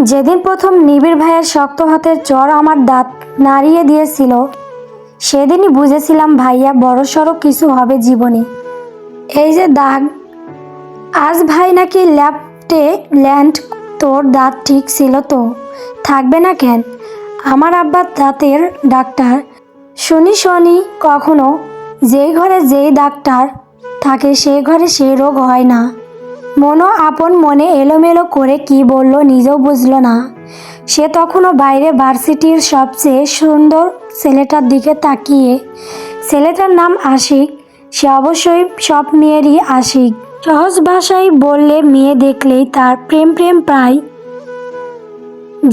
যেদিন প্রথম নিবিড় ভাইয়ের শক্ত হাতের চর আমার দাঁত নাড়িয়ে দিয়েছিল, সেদিনই বুঝেছিলাম ভাইয়া বড়সড় কিছু হবে জীবনে। এই যে দাগ, আজ ভাই নাকি ল্যাপটে ল্যান্ড, তোর দাঁত ঠিক ছিল তো? থাকবে না কেন? আমার আব্বার দাঁতের ডাক্তার। শুনি শুনি, কখনো যেই ঘরে যেই ডাক্তার থাকে সেই ঘরে সেই রোগ হয় না। মনো আপন মনে এলোমেলো করে কি বলল নিজেও বুঝলো না। সে তখনও বাইরে ভার্সিটির সবচেয়ে সুন্দর ছেলেটার দিকে তাকিয়ে, ছেলেটার নাম আশিক, সে অবশ্যই সব মেয়েরই আশিক। সহজ ভাষায় বললে মেয়ে দেখলেই তার প্রেম প্রেম প্রায়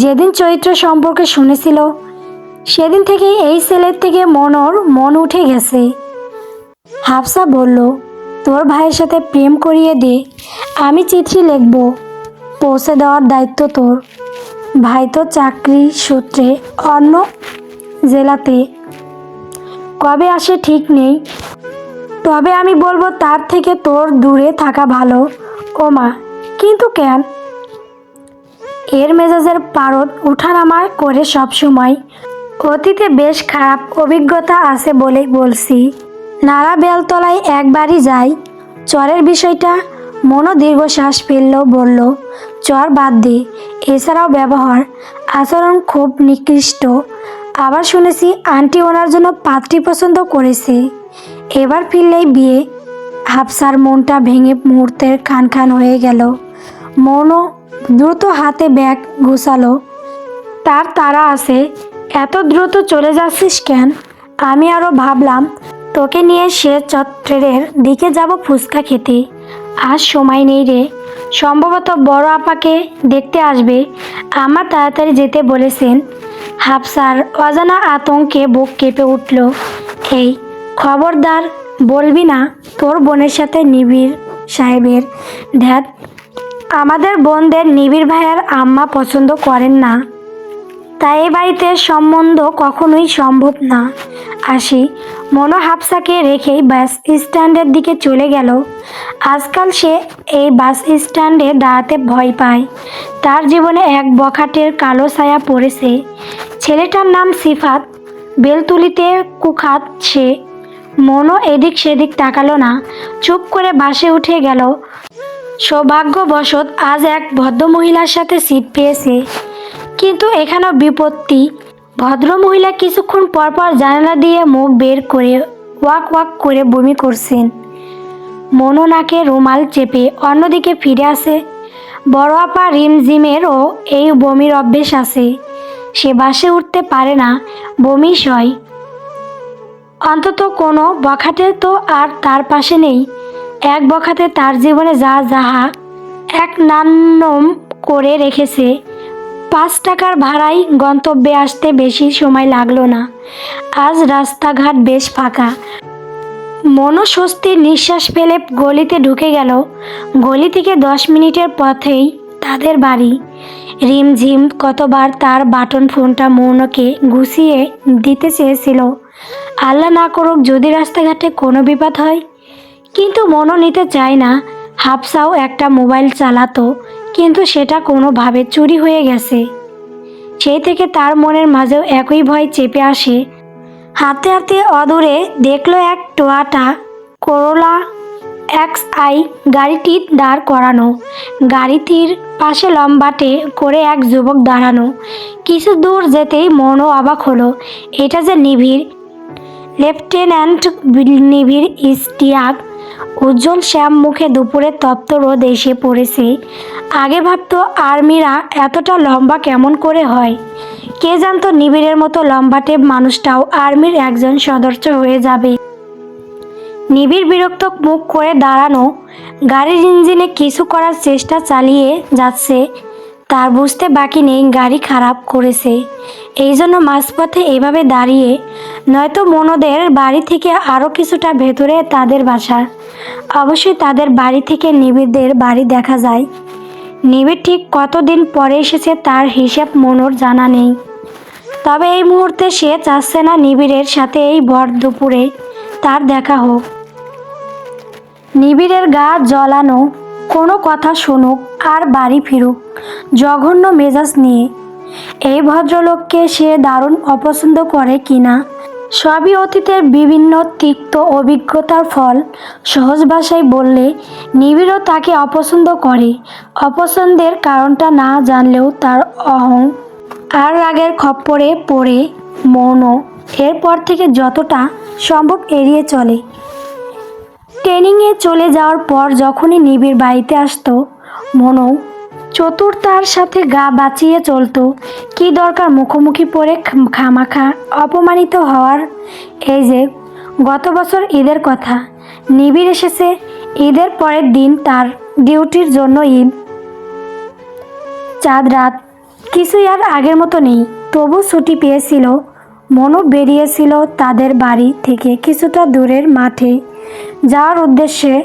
যেদিন চরিত্র সম্পর্কে শুনেছিল, সেদিন থেকেই এই ছেলের থেকে মনোর মন উঠে গেছে। হাফসা বলল তোর ভাইয়ের সাথে প্রেম করিয়ে দে, আমি চিঠি লিখব। পৌঁছে দেওয়ার দায়িত্ব তোর। ভাই তো চাকরি সূত্রে অন্য জেলাতে। কবে আসে ঠিক নেই। তবে আমি বলব তার থেকে তোর দূরে থাকা ভালো। ও মা, কিন্তু কেন? এর মেজাজের পারদ উঠানামা করে সবসময় অতীতে বেশ খারাপ অভিজ্ঞতা আছে বলেই বলছি। নাড়া বেলতলায় একবারই যাই। চরের বিষয়টা মনো দীর্ঘশ্বাস ফেলল, বলল, চর বাদ দে, এছাড়াও ব্যবহার, আচরণ খুব নিকৃষ্ট। আবার শুনেছি আন্টি ওনার জন্য পাত্রী পছন্দ করেছে। এবার ফিরলেই বিয়ে। হাফসার মনটা ভেঙে মুহূর্তের খান খান হয়ে গেল। মনও দ্রুত হাতে ব্যাগ গুছালো। তার তারা আছে, এত দ্রুত চলে যাচ্ছিস কেন? আমি আরও ভাবলাম তোকে নিয়ে সে চত্বরের দিকে যাব ফুচকা খেতে। আজ সময় নেই রে। সম্ভবত বড় আপাকে দেখতে আসবে। আমার তাড়াতাড়ি যেতে বলেছেন। হাফসার অজানা আতঙ্কে বুক কেঁপে উঠল। এই, খবরদার বলবি না, তোর বোনের সাথে নিবিড় সাহেবের ধ্যাত। আমাদের বোনদের নিবিড় ভাইয়ার আম্মা পছন্দ করেন না। তাই এই বাড়িতে সম্বন্ধ কখনোই সম্ভব না। আসি মনো হাফসাকে রেখেই বাস স্ট্যান্ডের দিকে চলে গেল। আজকাল সে এই বাস স্ট্যান্ডে দাঁড়াতে ভয় পায়। তার জীবনে এক বখাটের কালো ছায়া পড়েছে। ছেলেটার নাম সিফাত, বেলতুলিতে কুখাত সে। মনো এদিক সেদিক তাকালো না, চুপ করে বাসে উঠে গেল। সৌভাগ্যবশত আজ এক ভদ্রমহিলার সাথে সিট পেয়েছে। কিন্তু এখানেও বিপত্তি ভদ্রমহিলা কিছুক্ষণ পরপর জানালা দিয়ে মুখ বের করে ওয়াক ওয়াক করে বমি করছেন। মনো নাকে রুমাল চেপে অন্যদিকে ফিরে আসে। বড় আপা রিমঝিমেরও এই বমির অভ্যেস আছে। সে বাসে উঠতে পারে না, বমি সয়। অন্তত কোনো বখাটে তো আর তার পাশে নেই। এক বখাতে তার জীবনে যা যাহা এক নান্নম করে রেখেছে। পাঁচ টাকার ভাড়ায় গন্তব্যে আসতে বেশি সময় লাগল না। আজ রাস্তাঘাট বেশ ফাঁকা। মনস্বস্তির নিঃশ্বাস ফেলে গলিতে ঢুকে গেল। গলি থেকে দশ মিনিটের পথেই তাদের বাড়ি। রিমঝিম কতবার তার বাটন ফোনটা মৌনকে গুছিয়ে দিতে চেয়েছিল। আল্লাহ না করুক যদি রাস্তাঘাটে কোনো বিপদ হয়। কিন্তু মনও নিতে চায় না। হাফসাও একটা মোবাইল চালাতো। কিন্তু সেটা কোনোভাবে চুরি হয়ে গেছে। সেই থেকে তার মনের মাঝেও একই ভয় চেপে আসে। হাতে হাতে অদূরে দেখল এক টোয়াটা করোলা এক্স আই গাড়িটি দাঁড় করানো। গাড়িটির পাশে লম্বাটে করে এক যুবক দাঁড়ানো। কিছু দূর যেতেই মনও অবাক হলো। এটা যে নিবিড় লেফটেন্যান্ট নিবিড় ইস্টিয়াক উজ্জ্বল শ্যাম মুখে দুপুরে তপ্ত রোদ এসে পড়েছে। আগে ভাবতো আর্মিরা এতটা লম্বা কেমন করে হয়। কে জানতো নিবিড়ের মতো লম্বাটে মানুষটাও আর্মির একজন সদস্য হয়ে যাবে। নিবিড় বিরক্ত মুখ করে দাঁড়ানো, গাড়ির ইঞ্জিনে কিছু করার চেষ্টা চালিয়ে যাচ্ছে, তার বুঝতে বাকি নেই গাড়ি খারাপ করেছে। এই জন্য মাঝপথে এভাবে দাঁড়িয়ে, নয়তো মনোদের বাড়ি থেকে আরও কিছুটা ভেতরে তাদের বাসা। অবশ্যই তাদের বাড়ি থেকে নিবিড়দের বাড়ি দেখা যায়। নিবিড় ঠিক কতদিন পরে এসেছে তার হিসাব মনোর জানা নেই। তবে এই মুহূর্তে সে চাচ্ছে না নিবিড়ের সাথে এই ভর দুপুরে তার দেখা হোক। নিবিড়ের গা জ্বলানো, কোনো কথা শুনুক আর বাড়ি ফিরুক, জঘন্য মেজাজ নিয়ে। এই ভদ্রলোককে সে দারুণ অপছন্দ করে কিনা? সবই অতীতের বিভিন্ন তিক্ত অভিজ্ঞতার ফল। সহজ ভাষায় বললে, নিবিড়ও তাকে অপছন্দ করে। অপছন্দের কারণটা না জানলেও তার অহং আর রাগের খপ্পরে পড়ে মৌন এরপর থেকে যতটা সম্ভব এড়িয়ে চলে। ট্রেনিংয়ে চলে যাওয়ার পর যখনই নিবিড় বাড়িতে আসতো, মনও চতুর তার সাথে গা বাঁচিয়ে চলতো। কি দরকার মুখোমুখি পড়ে খাম- খামাখা, অপমানিত হওয়ার? এই যে, গত বছর ঈদের কথা। নিবিড় এসেছে, ঈদের পরের দিন তার ডিউটির জন্য ঈদ। চাঁদ রাত, কিছুই আর আগের মতো নেই। তবু ছুটি পেয়েছিল। মনও বেরিয়েছিল তাদের বাড়ি থেকে কিছুটা দূরের মাঠে। যাওয়ার উদ্দেশ্যে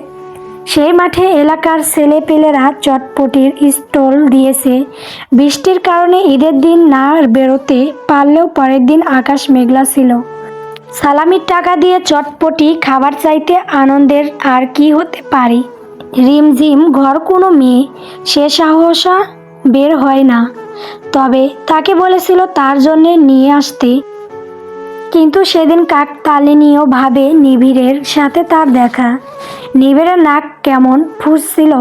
সেই মাঠে এলাকার ছেলেপেলেরা চটপটির স্টল দিয়েছে। বৃষ্টির কারণে ঈদের দিন না বেরোতে পারলেও পরের দিন আকাশ মেঘলা ছিল। সালামির টাকা দিয়ে চটপটি খাবার চাইতে আনন্দের আর কি হতে পারে? রিমঝিম ঘর কোনো মেয়ে, সে সাহসা বের হয় না। তবে তাকে বলেছিল তার জন্যে নিয়ে আসতে। কিন্তু সেদিন কাক তালিনীয় ভাবে নিবিড়ের সাথে তার দেখা। নিবিড়ের নাক কেমন ফুসছিল?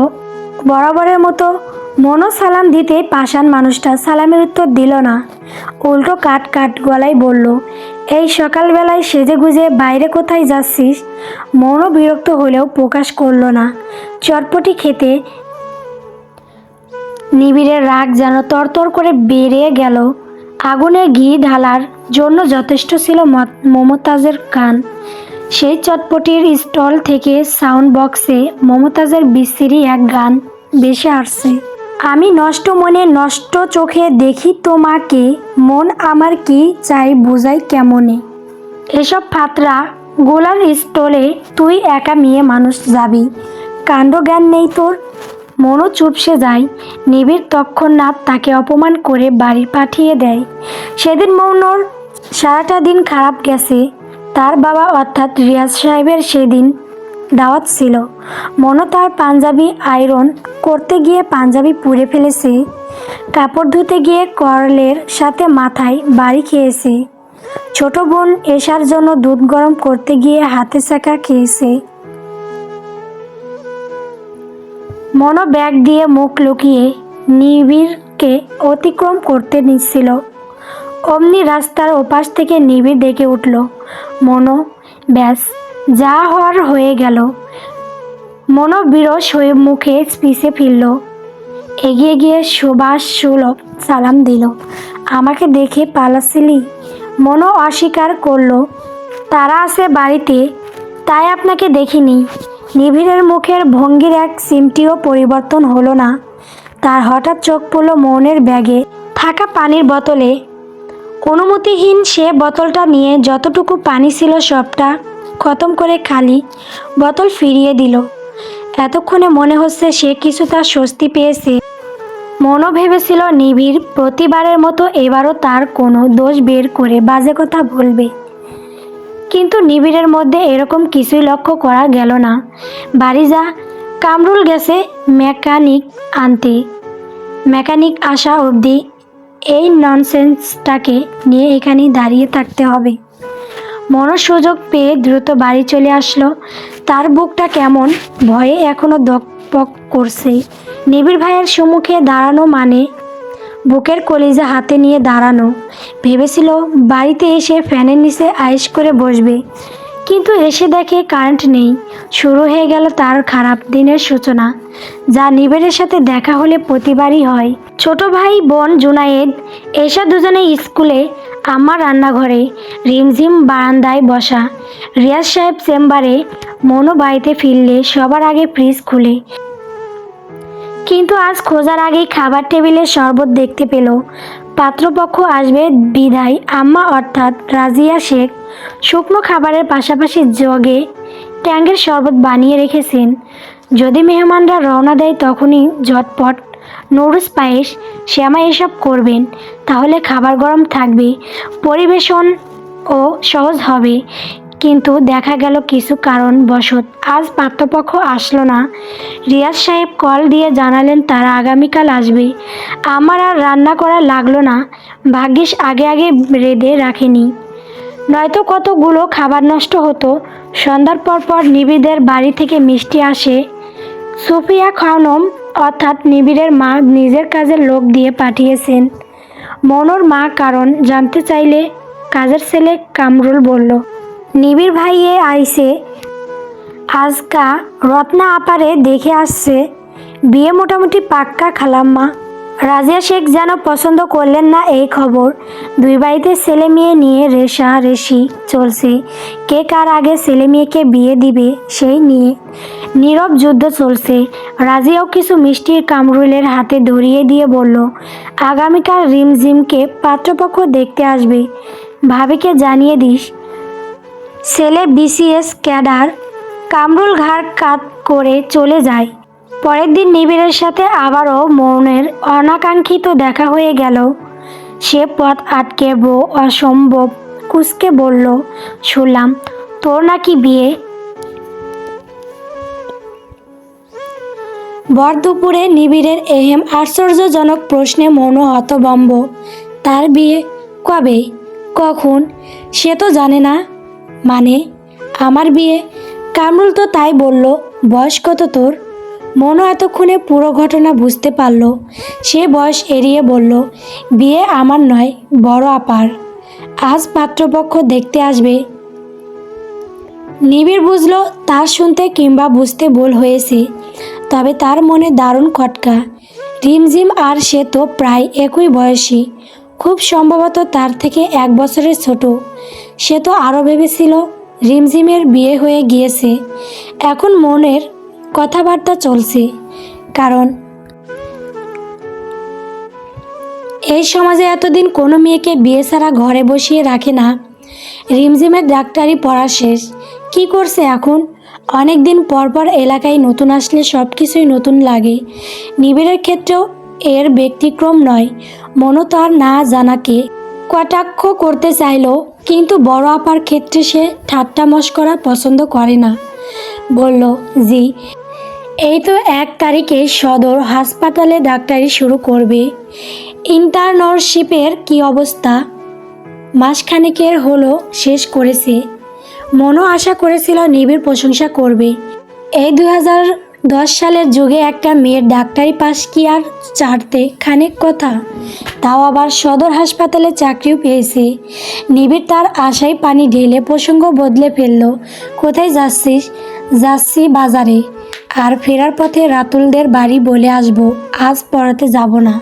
বরাবরের মতো মনো সালাম দিতে পাষাণ মানুষটা সালামের উত্তর দিল না। উল্টো কাট কাট গলায় বলল, এই সকালবেলায় সেজে গুজে বাইরে কোথায় যাচ্ছিস? মনও বিরক্ত হলেও প্রকাশ করল না। চটপটি খেতে নিবিড়ের রাগ যেন তরতর করে বেরিয়ে গেল। আগুনে ঘি ঢালার জন্য যথেষ্ট ছিল মত- মমতাজের গান সেই চটপটির স্টল থেকে সাউন্ড বক্সে মমতাজের বিশ্রী এক গান বেশি আসছে। আমি নষ্ট মনে নষ্ট চোখে দেখি তোমাকে, মন আমার কি চাই বুঝাই কেমনে? এসব ফাতরা গোলার স্টলে তুই একা মেয়ে মানুষ যাবি। কাণ্ড জ্ঞান নেই তোর, মনও চুপসে যায়। নিবিড় তৎক্ষণাৎ তাকে অপমান করে বাড়ি পাঠিয়ে দেয়। সেদিন মৌনর সারাটা দিন খারাপ গেছে। তার বাবা অর্থাৎ রিয়াজ সাহেবের সেদিন দাওয়াত ছিল। মনো তার পাঞ্জাবি আয়রন করতে গিয়ে পাঞ্জাবি পুড়ে ফেলেছে। কাপড় ধুতে গিয়ে করলের সাথে মাথায় বাড়ি খেয়েছে। ছোট বোন এসার জন্য দুধ গরম করতে গিয়ে হাতে চাকা খেয়েছে। মনো ব্যাগ দিয়ে মুখ লুকিয়ে নিবিড়কে অতিক্রম করতে নিচ্ছিল। অমনি রাস্তার ওপাশ থেকে নিবিড় ডেকে উঠল। মনো, ব্যাস, যা হওয়ার হয়ে গেল। মনো বিরস হয়ে মুখে পিছে ফিরল। এগিয়ে গিয়ে সুবাস সুলভ সালাম দিল। আমাকে দেখে পালাচ্ছিলি মনো অস্বীকার করল। তারা আছে বাড়িতে, তাই আপনাকে দেখিনি। নিবিড়ের মুখের ভঙ্গির এক সিমটিও পরিবর্তন হলো না। তার হঠাৎ চোখ পড়ল মৌনের ব্যাগে। থাকা পানির বোতলে অনুমতিহীন সে বোতলটা নিয়ে যতটুকু পানি ছিল সবটা খতম করে খালি বোতল ফিরিয়ে দিল। এতক্ষণে মনে হচ্ছে সে কিছু তার স্বস্তি পেয়েছে। মনও ভেবেছিল নিবিড় প্রতিবারের মতো এবারও তার কোনো দোষ বের করে বাজে কথা বলবে। কিন্তু নিবিড়ের মধ্যে এরকম কিছুই লক্ষ্য করা গেল না। বাড়ি যা, কামরুল গেছে মেকানিক আনতে। মেকানিক আসা অবধি এই ননসেন্সটাকে নিয়ে এখানেই দাঁড়িয়ে থাকতে হবে। মনোর সুযোগ পেয়ে দ্রুত বাড়ি চলে আসলো। তার বুকটা কেমন, ভয়ে এখনও দকপক করছে। নিবিড় ভাইয়ের সম্মুখে দাঁড়ানো মানে বুকের কলিজা হাতে নিয়ে দাঁড়ানো। ভেবেছিল বাড়িতে এসে ফ্যানের নিচে আয়েস করে বসবে। কিন্তু এসে দেখে কারেন্ট নেই। শুরু হয়ে গেল তার খারাপ দিনের সূচনা, যা নিবিড়ের সাথে দেখা হলে প্রতিবারই হয়। ছোট ভাই, বোন, জুনায়েদ এসা দুজনে স্কুলে আমার রান্নাঘরে, রিমঝিম বারান্দায় বসা। রিয়াজ সাহেব চেম্বারে, মনো বাড়িতে ফিরলে সবার আগে ফ্রিজ খুলে। কিন্তু আজ খোঁজার আগেই খাবার টেবিলে শরবত দেখতে পেল। পাত্রপক্ষ আসবে বিদায়। আম্মা অর্থাৎ রাজিয়া শেখ শুকনো খাবারের পাশাপাশি জগে ট্যাঙ্গের শরবত বানিয়ে রেখেছেন। যদি মেহমানরা রওনা দেয় তখনই ঝটপট নুডলস, পায়েস, শ্যামা এসব করবেন। তাহলে খাবার গরম থাকবে, পরিবেশন ও সহজ হবে। কিন্তু দেখা গেল কিছু কারণ বশত আজ পাত্রপক্ষ আসলো না। রিয়াজ সাহেব কল দিয়ে জানালেন, তারা আগামীকাল আসবে। আমার আর রান্না করা লাগল না। ভাগ্যিস আগে আগে রেঁধে রাখেনি। নয়তো কতগুলো খাবার নষ্ট হতো। সন্ধ্যার পর পর নিবিদের বাড়ি থেকে মিষ্টি আসে। সুফিয়া খানম অর্থাৎ নিবিড়ের মা নিজের কাজের লোক দিয়ে পাঠিয়েছেন। মনোর মা কারণ জানতে চাইলে কাজের ছেলে কামরুল বলল নিবিড় ভাইয়ে আইসে আজকা রত্না আপারে দেখে আসছে, বিয়ে মোটামুটি পাক্কা খালাম্মা। রাজিয়া শেখ যেন পছন্দ করলেন না এই খবর, দুই বাড়িতে ছেলে মেয়ে নিয়ে রেশা রেশি চলছে। কে কার আগে ছেলে মেয়েকে বিয়ে দিবে সেই নিয়ে নীরব যুদ্ধ চলছে। রাজিয়াও কিছু মিষ্টির কামরুলের হাতে ধরিয়ে দিয়ে বলল, আগামীকাল রিমঝিমকে পাত্রপক্ষ দেখতে আসবে। ভাবিকে জানিয়ে দিস। ছেলে বিসিএস ক্যাডার কামরুল ঘাড় কাত করে চলে যায়। পরের দিন নিবিড়ের সাথে আবারও মৌনের অনাকাঙ্ক্ষিত দেখা হয়ে গেল। সে পথ আটকে বো, অসম্ভব কুসকে বলল, শুনলাম, তোর নাকি বিয়ে? ভর দুপুরে নিবিড়ের এহেম আশ্চর্যজনক প্রশ্নে মনো হতবম্ব তার বিয়ে কবে? কখন? সে তো জানে না। মানে আমার বিয়ে? কামরুল তো তাই বলল, বয়স কত তোর? মনো এতক্ষণে পুরো ঘটনা বুঝতে পারল। সে বয়স এড়িয়ে বলল, বিয়ে আমার নয়, বড় আপার। আজ পাত্রপক্ষ দেখতে আসবে। নিবিড় বুঝলো, তার শুনতে কিংবা বুঝতে ভুল হয়েছে, তবে তার মনে দারুণ খটকা। রিমঝিম আর সে তো প্রায় একই বয়সী। খুব সম্ভবত তার থেকে এক বছরের ছোট। সে তো আরও ভেবেছিল রিমঝিমের বিয়ে হয়ে গিয়েছে। এখন মনের কথাবার্তা চলছে, কারণ এই সমাজে এতদিন কোনো মেয়েকে বিয়ে ছাড়া ঘরে বসিয়ে রাখে না। রিমঝিমের ডাক্তারি পড়া শেষ। কি করছে এখন? অনেক দিন পর পর এলাকায় নতুন আসলে সব কিছুই নতুন লাগে। নিবিড়ের ক্ষেত্রেও এর ব্যতিক্রম নয়। মনো তার না জানাকে কটাক্ষ করতে চাইল কিন্তু বড় আপার ক্ষেত্রে সে ঠাট্টা মস্করা পছন্দ করে না। বলল, জি, এই তো এক তারিখে সদর হাসপাতালে ডাক্তারি শুরু করবে। ইন্টার্নশিপের কি অবস্থা? মাসখানেকের হলো শেষ করেছে। মনও আশা করেছিল নিবিড় প্রশংসা করবে। এই দু হাজার দশ সালের যুগে একটা মেয়ের ডাক্তারি পাস কি আর চারতে খানিক কথা? তাও আবার সদর হাসপাতালে চাকরিও পেয়েছে। নিবিড় তার আশায় পানি ঢেলে প্রসঙ্গ বদলে ফেলল। কোথায় যাচ্ছিস? যাচ্ছি বাজারে। আর ফেরার পথে রাতুলদের বাড়ি বলে আসব, আজ পড়াতে যাব না।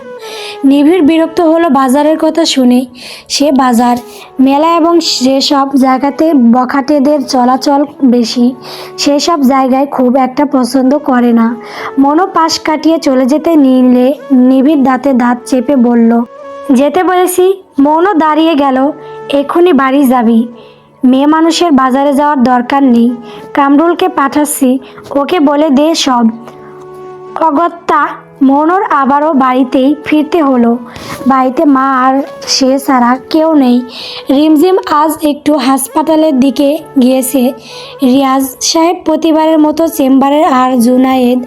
নিবিড় বিরক্ত হলো বাজারের কথা শুনে। সে বাজার, মেলা এবং যেসব জায়গাতে বখাটেদের চলাচল বেশি। সেসব জায়গায় খুব একটা পছন্দ করে না। মনো পাশ কাটিয়ে চলে যেতে নিলে নিবিড় দাঁতে দাঁত চেপে বলল, যেতে বলেছি, মনও দাঁড়িয়ে গেল এক্ষুনি বাড়ি যাবি। মেয়ে মানুষের বাজারে যাওয়ার দরকার নেই। কামরুলকে পাঠাচ্ছি, ওকে বলে দে সব। অগত্যা মনোর আবারও বাড়িতেই ফিরতে হলো। বাড়িতে মা আর সে ছাড়া কেউ নেই। রিমঝিম আজ একটু হাসপাতালের দিকে গিয়েছে। রিয়াজ সাহেব প্রতিবারের মতো চেম্বারের আর জুনায়েদ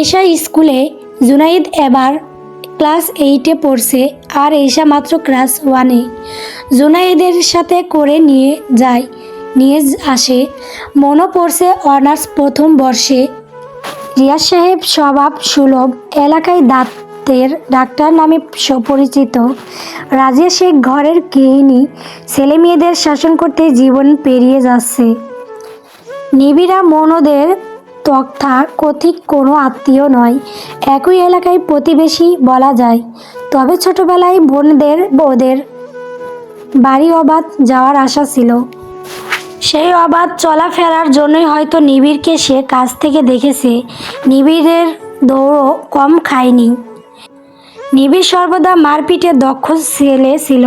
এশা স্কুলে জুনাইদ এবার ক্লাস এইটে পড়ছে আর এইসা মাত্র ক্লাস ওয়ানে। জুনাইদের সাথে করে নিয়ে যায়, নিয়ে আসে। মনও পড়ছে অনার্স প্রথম বর্ষে। রিয়াজ সাহেব স্বভাব সুলভ, এলাকায় দাঁতের ডাক্তার নামে সুপরিচিত। রাজিয়া শেখ ঘরের গৃহিণী, ছেলে মেয়েদের শাসন করতে জীবন পেরিয়ে যাচ্ছে। নিবিড়া মনোদের তক্তা কথিক কোনো আত্মীয় নয়। একই এলাকায় প্রতিবেশী বলা যায়। তবে ছোটবেলায় বোনদের ওদের বাড়ি অবাধ যাওয়ার আশা ছিল। সেই অবাধ চলাফেরার জন্যই হয়তো নিবিড়কে সে কাছ থেকে দেখেছে। নিবিড়ের দৌড়ও কম খায়নি। নিবিড় সর্বদা মারপিটে দক্ষ ছেলে ছিল।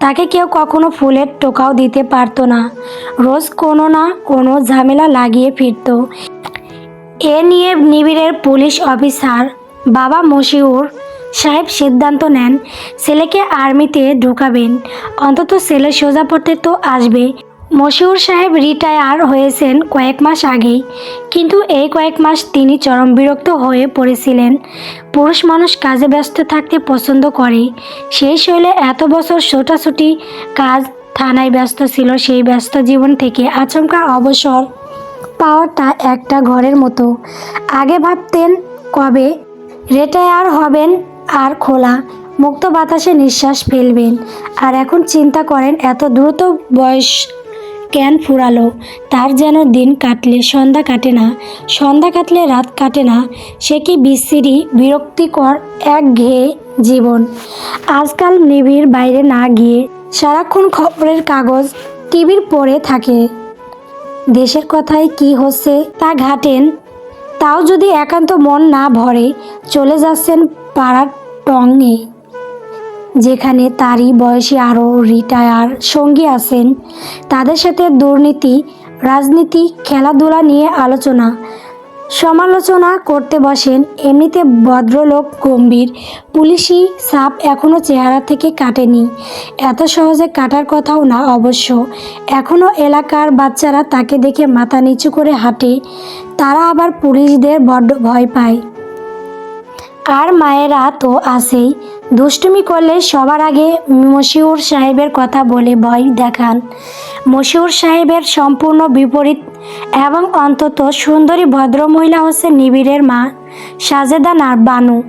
তাকে কেউ কখনো ফুলের টোকাও দিতে পারতো না। রোজ কোনো না কোনো ঝামেলা লাগিয়ে ফিরতো। এ নিয়ে নিবিড়ের পুলিশ অফিসার বাবা মশিউর সাহেব সিদ্ধান্ত নেন, ছেলেকে আর্মিতে ঢোকাবেন। অন্তত ছেলে সোজা পথে তো আসবে। মশিউর সাহেব রিটায়ার হয়েছেন কয়েক মাস আগেই, কিন্তু এই কয়েক মাস তিনি চরম বিরক্ত হয়ে পড়েছিলেন। পুরুষ মানুষ কাজে ব্যস্ত থাকতে পছন্দ করে। সেই শৈলে এত বছর ছোটাছুটি কাজ থানায় ব্যস্ত ছিল সেই ব্যস্ত জীবন থেকে আচমকা অবসর পাওয়াটা একটা ঘরের মতো। আগে ভাবতেন কবে রিটায়ার হবেন আর খোলা। মুক্ত বাতাসে নিঃশ্বাস ফেলবেন। আর এখন চিন্তা করেন এত দ্রুত বয়স কেন ফুরালো? তার যেন দিন কাটলে সন্ধ্যা কাটে না। সন্ধ্যা কাটলে রাত কাটে না। সে কি বিশ্রী বিরক্তিকর এক ঘেয়ে জীবন। আজকাল নিবিড় বাইরে না গিয়ে সারাক্ষণ খবরের কাগজ টিভির পড়ে থাকে। দেশের কথায় কি হচ্ছে তা ঘাটেন। তাও যদি একান্ত মন না ভরে, চলে যাচ্ছেন পাড়ার টঙে। যেখানে তারই বয়সী আরও রিটায়ার সঙ্গী আছেন। তাদের সাথে দুর্নীতি, রাজনীতি, খেলাধুলা নিয়ে আলোচনা সমালোচনা করতে বসেন, এমনিতে ভদ্রলোক গম্ভীর। পুলিশি সাপ এখনও চেহারা থেকে কাটেনি। এত সহজে কাটার কথাও না অবশ্য। এখনও এলাকার বাচ্চারা তাকে দেখে মাথা নিচু করে হাঁটে। তারা আবার পুলিশদের বড্ড ভয় পায়। আর মায়েরা তো আছেই। দুষ্টুমি করলে সবার আগে মশিউর সাহেবের কথা বলে ভয় দেখান। মশিউর সাহেবের সম্পূর্ণ বিপরীত এবং অন্তত সুন্দরী ভদ্রমহিলা হচ্ছে নিবিড়ের মা, সাজেদা নার বানু।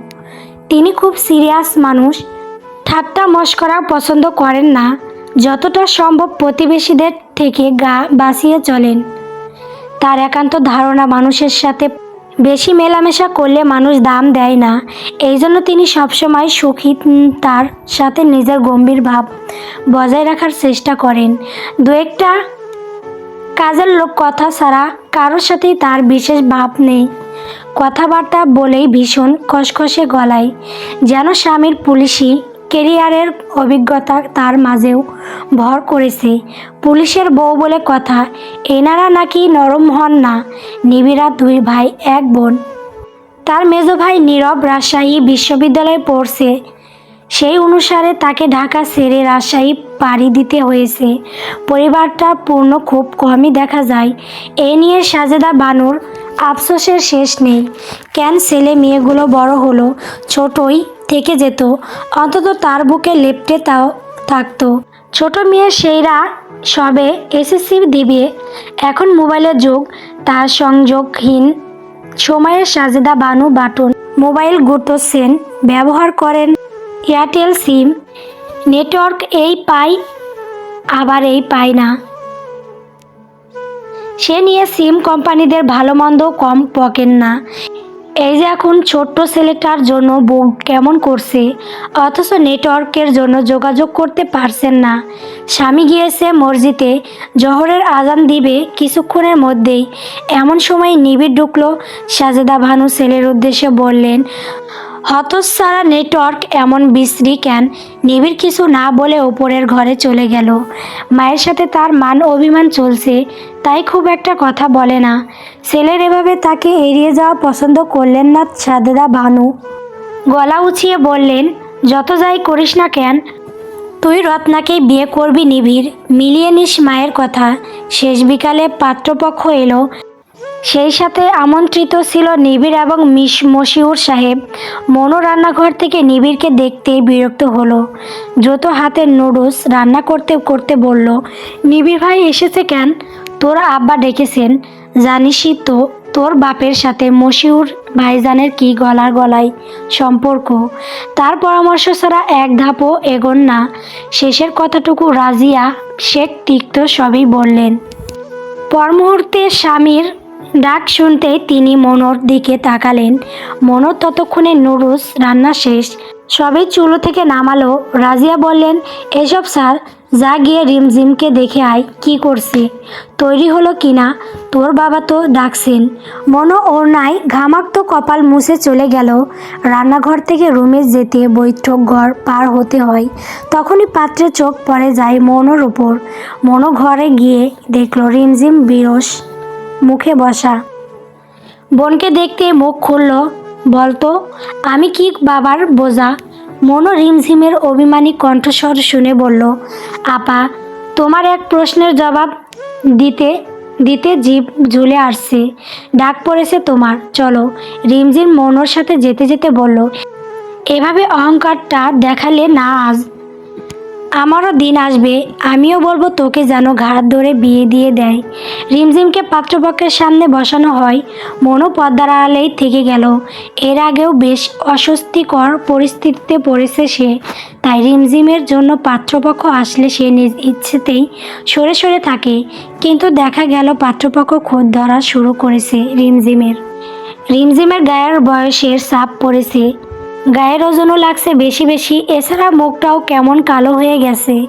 তিনি খুব সিরিয়াস মানুষ, ঠাট্টা মস্করা পছন্দ করেন না, যতটা সম্ভব প্রতিবেশীদের থেকে গা বাঁচিয়ে চলেন। তার একান্ত ধারণা মানুষের সাথে বেশি মেলামেশা করলে মানুষ দাম দেয় না। এই জন্য তিনি সবসময় সুখী তার সাথে নিজের গম্ভীর ভাব বজায় রাখার চেষ্টা করেন। দু একটা কাজের লোক কথা ছাড়া কারোর সাথেই তার বিশেষ ভাব নেই। কথাবার্তা বলেই ভীষণ খসখসে গলায়। যেন স্বামীর পুলিশি কেরিয়ারের অভিজ্ঞতা তার মাঝেও ভর করেছে। পুলিশের বউ বলে কথা, এনারা নাকি নরম হন না। নিবিড়া দুই ভাই, এক বোন। তার মেজো ভাই নীরব রাজশাহী বিশ্ববিদ্যালয়ে পড়ছে। সেই অনুসারে তাকে ঢাকা ছেড়ে রাজশাহী পাড়ি দিতে হয়েছে। পরিবারটা পূর্ণ খুব কমই দেখা যায়। এ নিয়ে সাজেদা বানুর আফসোসের শেষ নেই। কেন ছেলে মেয়েগুলো বড় হলো? ছোটই থেকে যেত, অন্তত তার বুকে লেপটে তাও থাকতো। ছোট মেয়ে সেইরা সবে এসএসসি দিবে। এখন মোবাইলের যুগ, তার সংযোগহীন সময়ের সাজেদা বানু বাটন মোবাইল গুটোসেন ব্যবহার করেন এয়ারটেল সিম, নেটওয়ার্ক এই পাই আবার এই পায় না। সে নিয়ে সিম কোম্পানিদের ভালো মন্দ কম পকেন না। এই যে এখন ছোট্ট ছেলেটার জন্য বুক কেমন করছে, অথচ নেটওয়ার্কের জন্য যোগাযোগ করতে পারছেন না। স্বামী গিয়েছে মসজিদে, জহরের আজান দিবে কিছুক্ষণের মধ্যেই। এমন সময় নিবিড় ঢুকলো সাজেদা ভানু ছেলের উদ্দেশ্যে বললেন হতচ্ছাড়া নেটওয়ার্ক এমন বিশ্রী কেন? নিবিড় কিছু না বলে ওপরের ঘরে চলে গেল। মায়ের সাথে তার মান অভিমান চলছে, তাই খুব একটা কথা বলে না। ছেলের এভাবে তাকে এড়িয়ে যাওয়া পছন্দ করলেন না সাদেদা ভানু। গলা উঁচিয়ে বললেন, যত যাই করিস না কেন, তুই রত্নাকেই বিয়ে করবি নিবিড়। মিলিয়ে নিস মায়ের কথা। শেষ বিকালে পাত্রপক্ষ এলো। সেই সাথে আমন্ত্রিত ছিল নিবিড় এবং মিস মশিউর সাহেব। মনো রান্নাঘর থেকে নিবিড়কে দেখতে বিরক্ত হলো। দ্রুত হাতের নুডলস রান্না করতে করতে বলল, নিবিড় ভাই এসেছে কেন? তোর আব্বা ডেকেছেন। জানিসই তো, তোর বাপের সাথে মশিউর ভাইজানের কি গলার গলায় সম্পর্ক? তার পরামর্শ ছাড়া এক ধাপও এগোন না। শেষের কথাটুকু রাজিয়া শেখ তিক্ত সবই বললেন। পর মুহূর্তে স্বামীর ডাক শুনতেই তিনি মনোর দিকে তাকালেন। মনোর ততক্ষণে নুডলস রান্না শেষ। সবই চুলো থেকে নামালো। রাজিয়া বললেন, এসব স্যার, যা গিয়ে রিমঝিমকে দেখে আয়, কি করছে? তৈরি হলো কিনা তোর বাবা তো ডাকছেন। মনো ওর নাই ঘামাক্ত কপাল মুছে চলে গেল। রান্নাঘর থেকে রুমে যেতে বৈঠক ঘর পার হতে হয়। তখনই পাত্রে চোখ পড়ে যায় মনোর উপর। মনো ঘরে গিয়ে দেখল রিমঝিম বিরস। মুখে বসা। বোনকে দেখতে মুখ খুলল, বলতো, আমি কি বাবার বোঝা? মনো রিমঝিমের অভিমানী কণ্ঠস্বর শুনে বলল, আপা, তোমার এক প্রশ্নের জবাব দিতে দিতে জিভ ঝুলে আসছে। ডাক পড়েছে তোমার। চলো। রিমঝিম মনোর সাথে যেতে যেতে বলল, এভাবে অহংকারটা দেখালে না আজ আমারও দিন আসবে, আমিও বলব তোকে যেন ঘাড় ধরে বিয়ে দিয়ে দেয়। রিমঝিমকে পাত্রপক্ষের সামনে বসানো হয়, মনো পদ্মার আড়ালেই থেকে গেল। এর আগেও বেশ অস্বস্তিকর পরিস্থিতিতে পড়েছে সে, তাই রিমঝিমের জন্য পাত্রপক্ষ আসলে সে নিজ ইচ্ছেতেই সরে সরে থাকে। কিন্তু দেখা গেল পাত্রপক্ষ খোঁজ ধরা শুরু করেছে রিমঝিমের। রিমঝিমের গায়ের বয়সের চাপ পড়েছে। গায়ের ওজনও লাগছে বেশি বেশি, এছাড়া মুখটাও কেমন কালো হয়ে গেছে।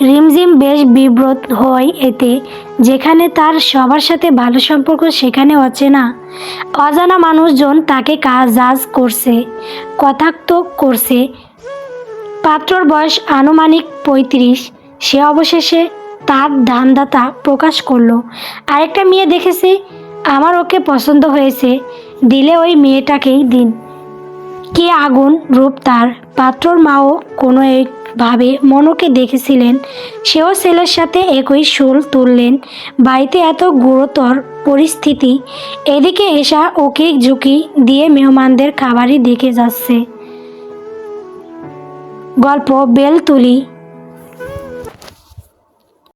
রিমঝিম বেশ বিব্রত হয় এতে, যেখানে তার সবার সাথে ভালো সম্পর্ক সেখানে অচেনা। অজানা মানুষজন তাকে কাজ জাজ করছে, কথাক্ত করছে। পাত্রর বয়স আনুমানিক পঁয়ত্রিশ, সে অবশেষে তার ধান্দাতা প্রকাশ করল, আরেকটা মেয়ে দেখেছি, আমার ওকে পছন্দ হয়েছে, দিলে ওই মেয়েটাকেই দিন। কি আগুন, রূপ তার পাত্রর মাও কোনো একভাবে মনোকে দেখেছিলেন। সেও ছেলের সাথে একই শোল তুললেন। বাড়িতে এত গুরুতর পরিস্থিতি, এদিকে এসা ওকে ঝুঁকি দিয়ে মেহমানদের খাবারই দেখে যাচ্ছে। গল্প বেলতুলি